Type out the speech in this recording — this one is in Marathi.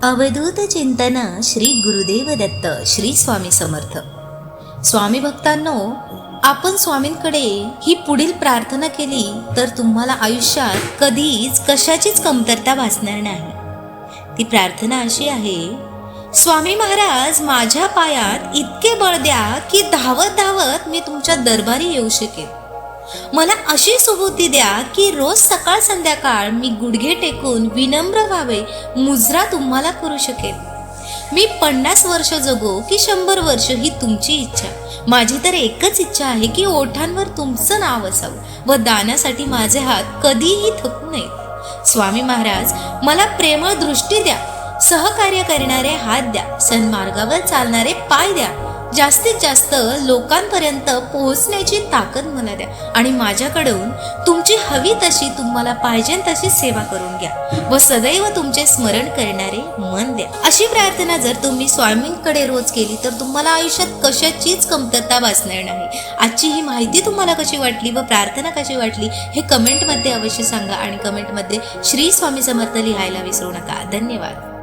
अवधूत चिंतन श्री गुरुदेव दत्त श्री स्वामी समर्थ. स्वामी भक्तांनो आपण स्वामींकडे ही पुढील प्रार्थना केली तर तुम्हाला आयुष्यात कधीच कशाचीच कमतरता भासणार नाही. ती प्रार्थना अशी आहे स्वामी महाराज माझ्या पायात इतके बळ द्या की धावत धावत मी तुमच्या दरबारी येऊ शकेल मला अशी सुबुद्धी द्या की रोज सकाळ संध्याकाळ मी गुडघे टेकून विनम्र व्हावे मुजरा तुम्हाला करू शकेल. मी पन्नास वर्ष जगो की शंभर वर्ष ही तुमची इच्छा. माझी तर एकच इच्छा आहे की ओठांवर तुमचं नाव असावं व दानासाठी माझे हात कधीही थकू नयेत. स्वामी महाराज मला प्रेमळ दृष्टी द्या. सहकार्य करणारे हात द्या. सन्मार्गावर चालणारे पाय द्या. जास्तीत जास्त लोकांपर्यंत पोहोचण्याची ताकद मला द्या. आणि माझ्याकडून तुमची हवी तशी तुम्हाला पाहिजे तशी सेवा करून घ्या. व सदैव तुमचे स्मरण करणारे मन द्या. अशी प्रार्थना जर तुम्ही स्वामींकडे रोज केली तर तुम्हाला आयुष्यात कशाचीच कमतरता भासणार नाही. आजची ही माहिती तुम्हाला कशी वाटली व प्रार्थना कशी वाटली हे कमेंटमध्ये अवश्य सांगा आणि कमेंटमध्ये श्री स्वामी समर्थ लिहायला विसरू नका. धन्यवाद.